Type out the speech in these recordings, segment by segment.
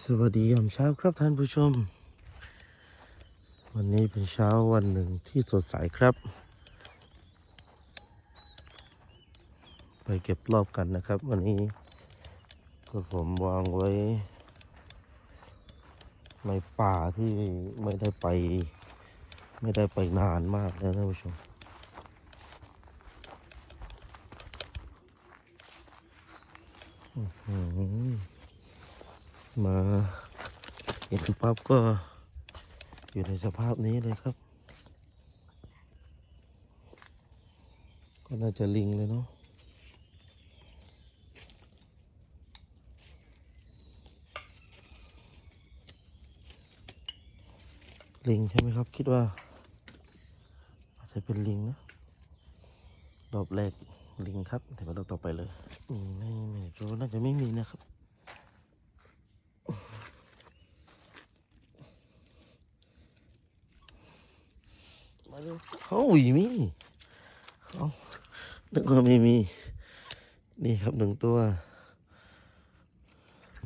สวัสดียามเช้าครับท่านผู้ชม วันนี้เป็นเช้าวันหนึ่งที่สดใสครับ ไปเก็บรอบกันนะครับ วันนี้ก็ผมวางไว้ ในป่าที่ไม่ได้ไป ไม่ได้ไปนานมากนะท่านผู้ชมอือ มาเห็นปั๊บก็อยู่ในสภาพนี้เลยครับ ก็น่าจะลิงเลยเนาะลิงใช่ไหมครับ คิดว่าอาจจะเป็นลิงนะรอบแรกลิงครับเดี๋ยวมารอบต่อไปเลยไม่ไม่รู้น่าจะไม่มีนะครับ มาเร็วเขาอุ้ยมีเขานึกว่าไม่มี นี่ครับหนึ่งตัว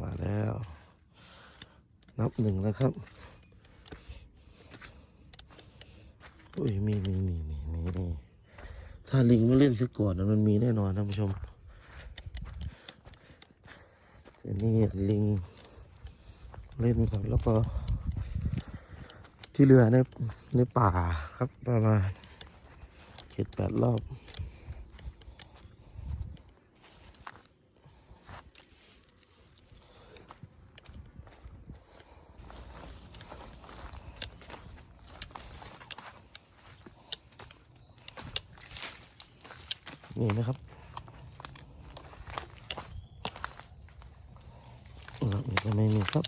มาแล้ว นับหนึ่งแล้วครับอุ้ยมีมีมีมีมีนี่ถ้าลิงมาเล่นซะก่อนนะมันมีแน่นอนท่านผู้ชมนี่ลิงเล่นครับแล้วก็ ที่เรือในในป่าครับประมาณเจ็ดแปดรอบนี่นะครับรอบนี้ก็ไม่มีครับ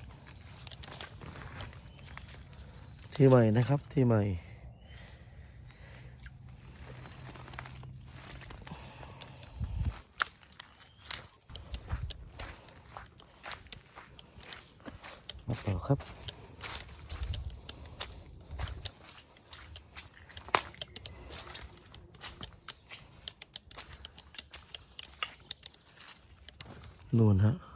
ที่ใหม่นะครับที่ใหม่ มาต่อครับนู่นฮะ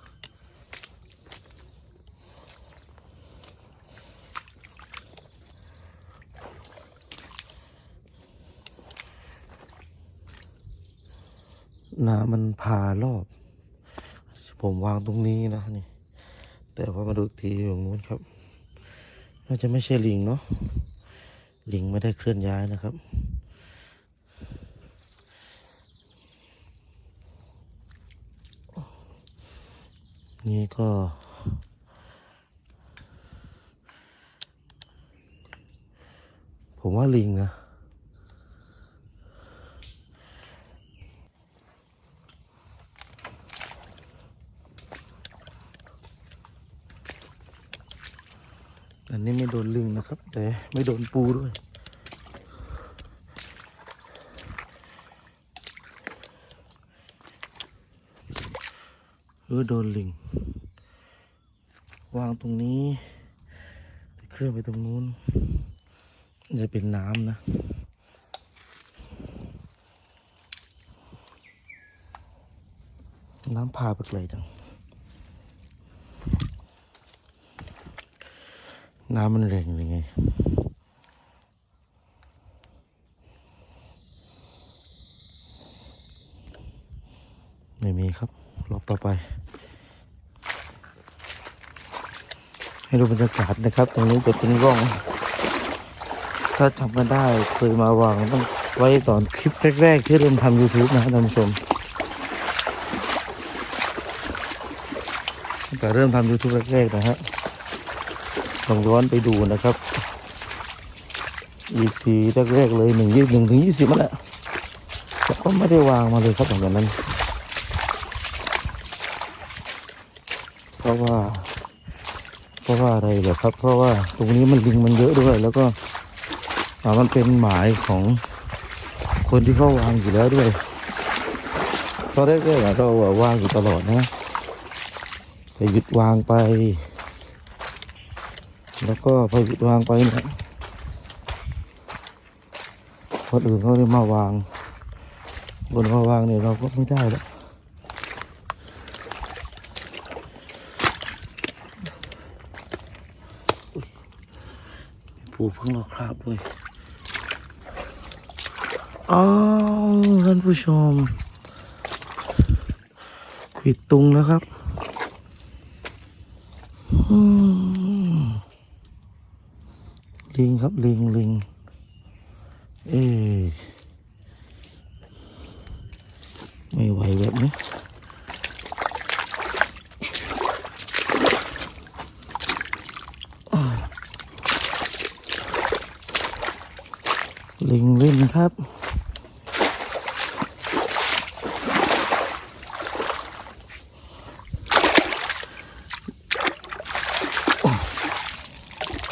น้ำมันพารอบ ผมวางตรงนี้นะนี่ แต่พอมาดูทีอยู่ตรงนู้นครับ น่าจะไม่ใช่ลิงเนาะลิงไม่ได้เคลื่อนย้ายนะครับ นี่ก็ผมว่าลิงนะ อันนี้ไม่โดนลิงนะครับ แต่ ไม่โดนปูด้วยเออโดนลิง วางตรงนี้เคลื่อนไปตรงนู้น จะเป็นน้ำนะน้ำพาไปไกลจัง น้ำมันแรงยังไง ไม่มีครับ รอบ ต่อไป ให้ดูบรรยากาศนะครับ ตรงนี้จะเป็นร่อง ถ้าจำกันได้เคยมาวางต้องไว้ตอนคลิปแรก ๆ ที่เริ่มทำ YouTube นะท่านผู้ชมตั้งแต่เริ่มทำ YouTube แรก ๆ นะฮะลองย้อนไปดูนะครับ อีกทีแรก ๆ เลยหนึ่งยี่หนึ่งถึงยี่สิบมันแหละแต่ก็ไม่ได้วางมาเลยครับหลังจากนั้น เพ ราะว่า เพราะว่าอะไรเหรอครับ เพราะว่าตรงนี้มันลิงมันเยอะด้วย แล้วก็มันเป็นหมายของคนที่เขาวางอยู่แล้วด้วยตอนแรกๆอเราวางอยู่ตลอดนะแต่หยุดวางไป แล้วก็พอหยุดวางไปเนี่ยคนอื่นเขาได้มาวางคนมาวางเนี่ยเราก็ไม่ได้แล้ว ปูเพิ่งลอกคราบด้วยอ้าวท่านผู้ชมขวิดตุงแล้วครับลิงครับลิงลิงเอ๊ไม่ไหวแบบนี้ ลิ งเล่นครับ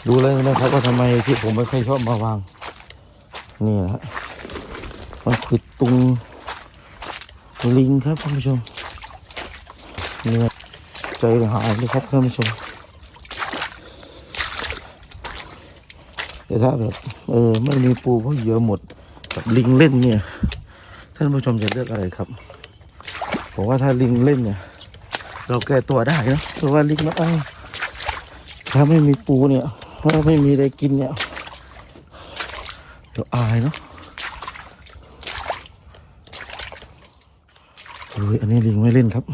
ดูเลยนะครับว่าทำไมที่ผมไม่ค่อยชอบมาวาง นี่นะมันคือตุงลิงครับท่านผู้ชมเนี่ยใจหายเลยครับท่านผู้ชมแต่ถ้าแบบเออไม่มีปูเพราะเยอะหมด กับลิงเล่นเนี่ย ท่านผู้ชมจะเลือกอะไรครับผมว่าถ้าลิงเล่นเนี่ย เราแก้ตัวได้นะเพราะว่าลิงมันเอาถ้าไม่มีปูเนี่ย ถ้าไม่มีอะไรกินเนี่ยเดี๋ยวอายเนาะเฮ้อันนี้ลิงไม่เล่นครับ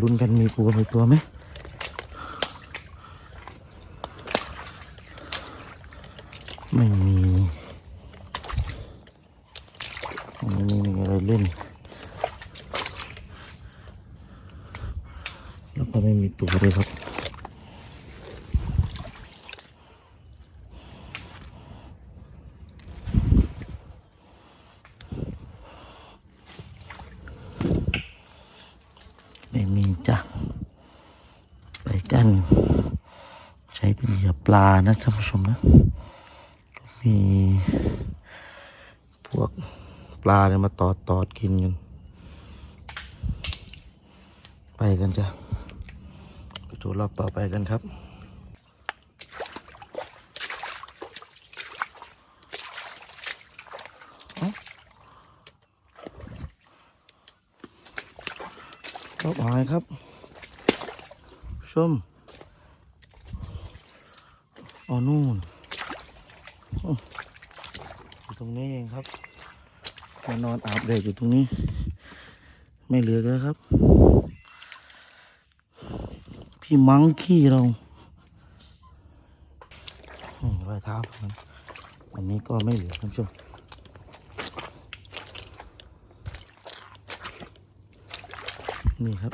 ลุ้นกันมีปูมีตัวไหมไม่มีไม่มีอะไร เล่น แล้วก็ไม่มีตัวเลยครับไม่มีจ้ะไปกัน ใช้เป็นเหยื่อปลานะท่านผู้ชมนะ มีพวก ปลาเนี่ยมาตอดตอดกินกันไปกันจ้ะไปดูรอบต่อไปกันครับเอ้ารอบหายครับ ชมอ๋อนู่นอยู่ตรงนี้เองครับ มานอนอาบแดดอยู่ตรงนี้ ไม่เหลือแล้วครับ พี่มังขี้เราอืมรอยเท้าอันนี้ก็ไม่เหลือท่านผู้ชมนี่ครับ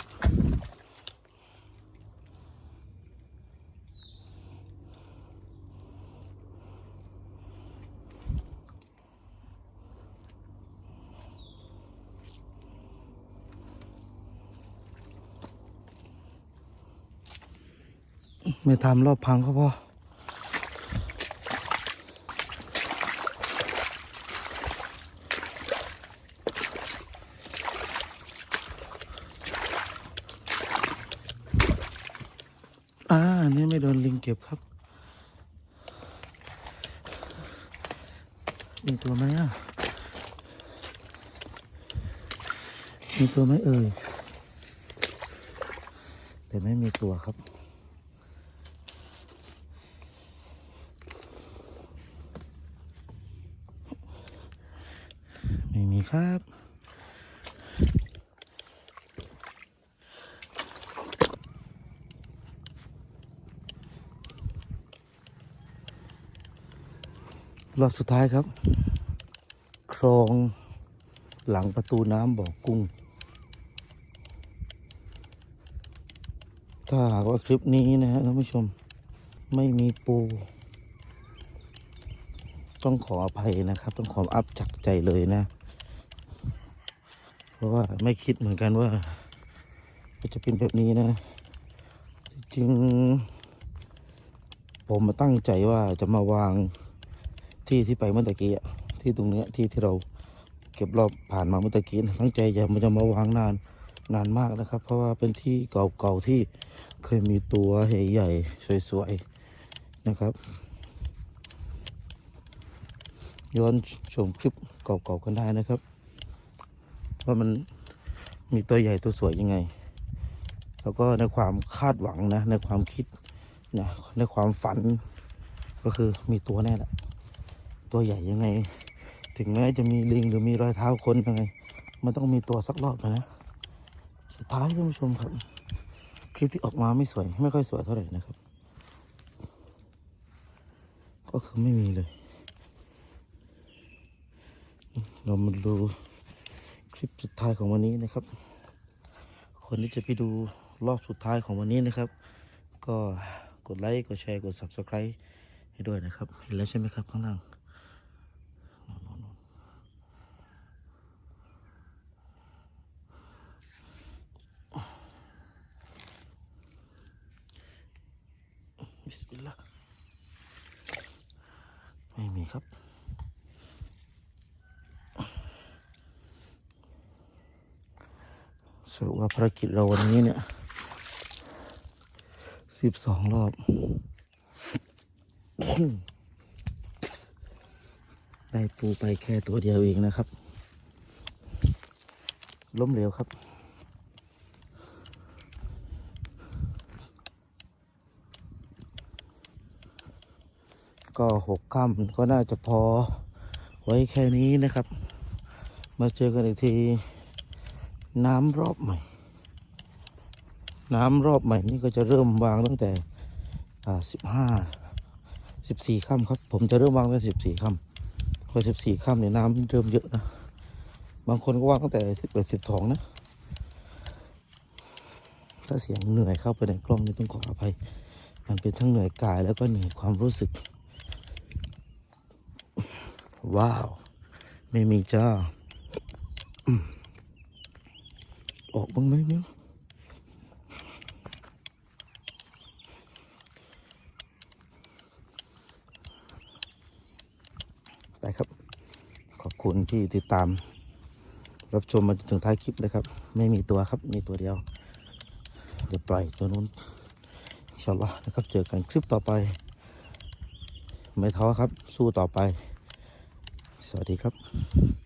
ไม่ทำรอบพังก็พออ่าอันนี้ไม่โดนลิงเก็บครับ มีตัวไหมอะ มีตัวไหมเอ่ย แต่ไม่มีตัวครับ ครับ รอบสุดท้ายครับ คลองหลังประตูน้ำบ่อกุ้ง ถ้าหากว่าคลิปนี้นะฮะท่านผู้ชมไม่มีปูต้องขออภัยนะครับ ต้องขออัพจากใจเลยนะ เพราะว่าไม่คิดเหมือนกันว่าจะเป็นแบบนี้นะ จริง ผมมาตั้งใจว่าจะมาวางที่ที่ไปเมื่อตะกี้ที่ตรงเนี้ยที่ที่เราเก็บรอบผ่านมาเมื่อตะกี้ตั้งใจจะมันจะมาวางนานนานมากนะครับ เพราะว่าเป็นที่เก่าๆที่เคยมีตัวใหญ่ๆสวยๆนะครับ ย้อนชมคลิปเก่าๆกันได้นะครับ ว่ามันมีตัวใหญ่ตัวสวยยังไง แล้วก็ในความคาดหวังนะ ในความคิดนะในความฝัน ก็คือมีตัวแน่แหละตัวใหญ่ยังไง ถึงแม้จะมีลิงหรือมีรอยเท้าคนยังไง มันต้องมีตัวสักรอบนะสุดท้ายท่านผู้ชมครับ คลิปที่ออกมาไม่สวย ไม่ค่อยสวยเท่าไหร่นะครับ ก็คือไม่มีเลย เรามาดู ลิปสุดท้ายของวันนี้นะครับ คนที่จะไปดูรอบสุดท้ายของวันนี้นะครับ ก็กดไลค์ กดแชร์ กด subscribe ให้ด้วยนะครับ เห็นแล้วใช่ไหมครับข้างล่างนู่นๆบิสมิลลาห์ไม่มีครับ สรุปว่าภารกิจเราวันนี้เนี่ยสิบสองรอบ ได้ปูไปแค่ตัวเดียวเองนะครับ ล้มเหลวครับ ก็หกค่ำก็น่าจะพอไว้แค่นี้นะครับ มาเจอกันอีกที น้ำรอบใหม่ น้ำรอบใหม่นี่ก็จะเริ่มวางตั้งแต่สิบห้าสิบสี่ค่ำครับ ผมจะเริ่มวางตั้งสิบสี่ค่ำพอสิบสี่ค่ำเนี่ยน้ำเริ่มเยอะนะ บางคนก็วางตั้งแต่สิบเอ็ดสิบสองนะ ถ้าเสียงเหนื่อยเข้าไปในกล้องนี่ต้องขออภัย มันเป็นทั้งเหนื่อยกายแล้วก็เหนื่อยความรู้สึก ว้าว ไม่มีจ้า ออกบ้างไหมมิ้วไปครับ ขอบคุณที่ติดตาม รับชมมาจนถึงท้ายคลิปเลยครับ ไม่มีตัวครับ มีตัวเดียว เดี๋ยวปล่อยตัวนู้นอินชาอัลลอฮ์นะครับ เจอกันคลิปต่อไป ไม่ท้อครับ สู้ต่อไป สวัสดีครับ